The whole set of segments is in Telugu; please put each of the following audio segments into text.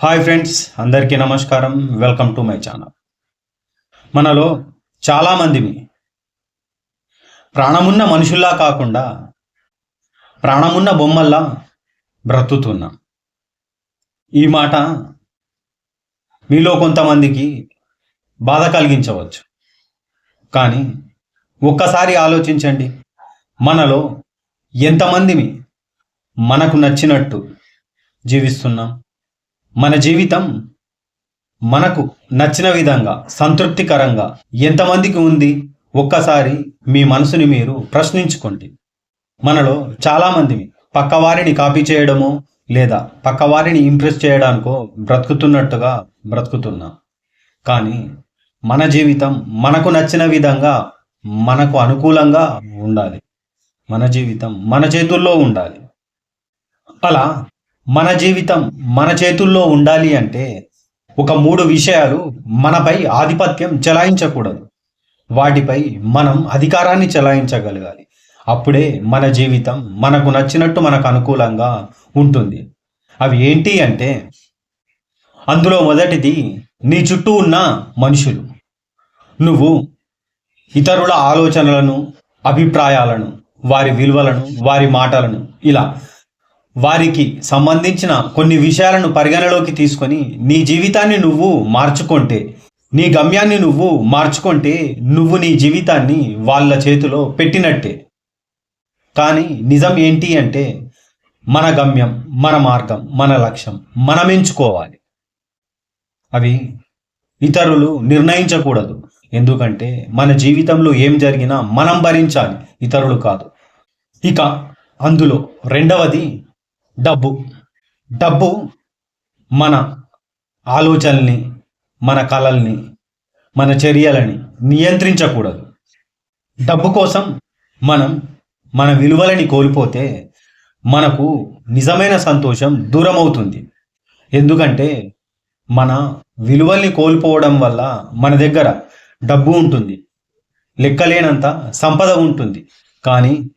హాయ్ ఫ్రెండ్స్ అందరికీ నమస్కారం. వెల్కమ్ టు మై ఛానల్ మనలో చాలామందిని ప్రాణమున్న మనుషుల్లా కాకుండా ప్రాణమున్న బొమ్మల్లా బ్రతుకుతున్నాం. ఈ మాట మీలో కొంతమందికి బాధ కలిగించవచ్చు. కానీ ఒక్కసారి ఆలోచించండి మనలో ఎంతమందిని మనకు నచ్చినట్టు జీవిస్తున్నాం? మన జీవితం మనకు నచ్చిన విధంగా సంతృప్తికరంగా ఎంతమందికి ఉంది? ఒక్కసారి మీ మనసుని మీరు ప్రశ్నించుకోండి. మనలో చాలామంది పక్కవారిని కాపీ చేయడమో లేదా పక్కవారిని ఇంప్రెస్ చేయడానికో బ్రతుకుతున్నట్టుగా బ్రతుకుతున్నాం. కానీ మన జీవితం మనకు నచ్చిన విధంగా మనకు అనుకూలంగా ఉండాలి. మన జీవితం మన చేతుల్లో ఉండాలి. అలా మన జీవితం మన చేతుల్లో ఉండాలి అంటే ఒక మూడు విషయాలు మనపై ఆధిపత్యం చెలాయించకూడదు. వాటిపై మనం అధికారాన్ని చెలాయించగలగాలి. అప్పుడే మన జీవితం మనకు నచ్చినట్టు మనకు అనుకూలంగా ఉంటుంది. అవి ఏంటి అంటే అందులో మొదటిది నీ చుట్టూ ఉన్న మనుషులు. నువ్వు ఇతరుల ఆలోచనలను అభిప్రాయాలను వారి విలువలను వారి మాటలను ఇలా వారికి సంబంధించిన కొన్ని విషయాలను పరిగణలోకి తీసుకొని నీ జీవితాన్ని నువ్వు మార్చుకుంటే నీ గమ్యాన్ని నువ్వు మార్చుకుంటే నువ్వు నీ జీవితాన్ని వాళ్ళ చేతిలో పెట్టినట్టే. కానీ నిజం ఏంటి అంటే మన గమ్యం మన మార్గం మన లక్ష్యం మనం ఎంచుకోవాలి అవి ఇతరులు నిర్ణయించకూడదు. ఎందుకంటే మన జీవితంలో ఏం జరిగినా మనం భరించాలి ఇతరులు కాదు. ఇక అందులో రెండవది డబ్బు. డబ్బు మన ఆలోచనల్ని మన కళల్ని మన చర్యలని నియంత్రించకూడదు. డబ్బు కోసం మనం మన విలువలని కోల్పోతే మనకు నిజమైన సంతోషం దూరం అవుతుంది ఎందుకంటే మన విలువల్ని కోల్పోవడం వల్ల మన దగ్గర డబ్బు ఉంటుంది. లెక్కలేనంత సంపద ఉంటుంది. కానీ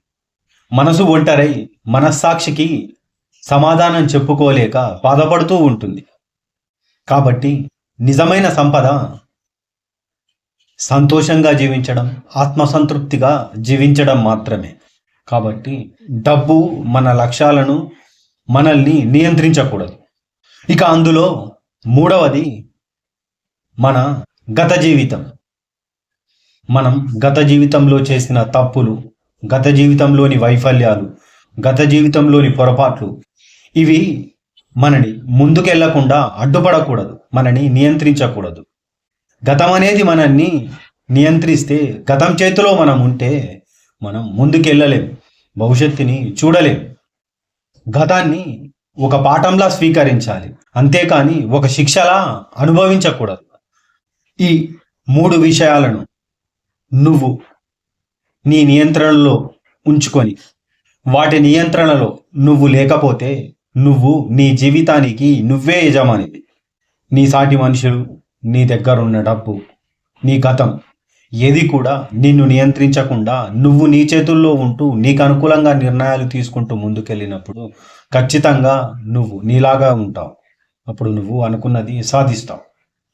మనసు ఒంటరై మనస్సాక్షికి సమాధానం చెప్పుకోలేక బాధపడుతూ ఉంటుంది. కాబట్టి నిజమైన సంపద సంతోషంగా జీవించడం ఆత్మసంతృప్తిగా జీవించడం మాత్రమే. కాబట్టి డబ్బు మన లక్ష్యాలను మనల్ని నియంత్రించకూడదు. ఇక అందులో మూడవది మన గత జీవితం. మనం గత జీవితంలో చేసిన తప్పులు గత జీవితంలోని వైఫల్యాలు గత జీవితంలోని పొరపాట్లు ఇవి మనని ముందుకెళ్ళకుండా అడ్డుపడకూడదు మనని నియంత్రించకూడదు. గతం అనేది మనల్ని నియంత్రిస్తే గతం చేతిలో మనం ఉంటే మనం ముందుకెళ్ళలేం భవిష్యత్తుని చూడలేం. గతాన్ని ఒక పాఠంలా స్వీకరించాలి అంతేకాని ఒక శిక్షలా అనుభవించకూడదు. ఈ మూడు విషయాలను నువ్వు నీ నియంత్రణలో ఉంచుకొని వాటి నియంత్రణలో నువ్వు లేకపోతే నువ్వు నీ జీవితానికి నువ్వే యజమానివి. నీ సాటి మనుషులు నీ దగ్గరున్న డబ్బు నీ గతం ఏది కూడా నిన్ను నియంత్రించకుండా నువ్వు నీ చేతుల్లో ఉంటూ నీకు అనుకూలంగా నిర్ణయాలు తీసుకుంటూ ముందుకెళ్ళినప్పుడు ఖచ్చితంగా నువ్వు నీలాగా ఉంటావు. అప్పుడు నువ్వు అనుకున్నది సాధిస్తావు.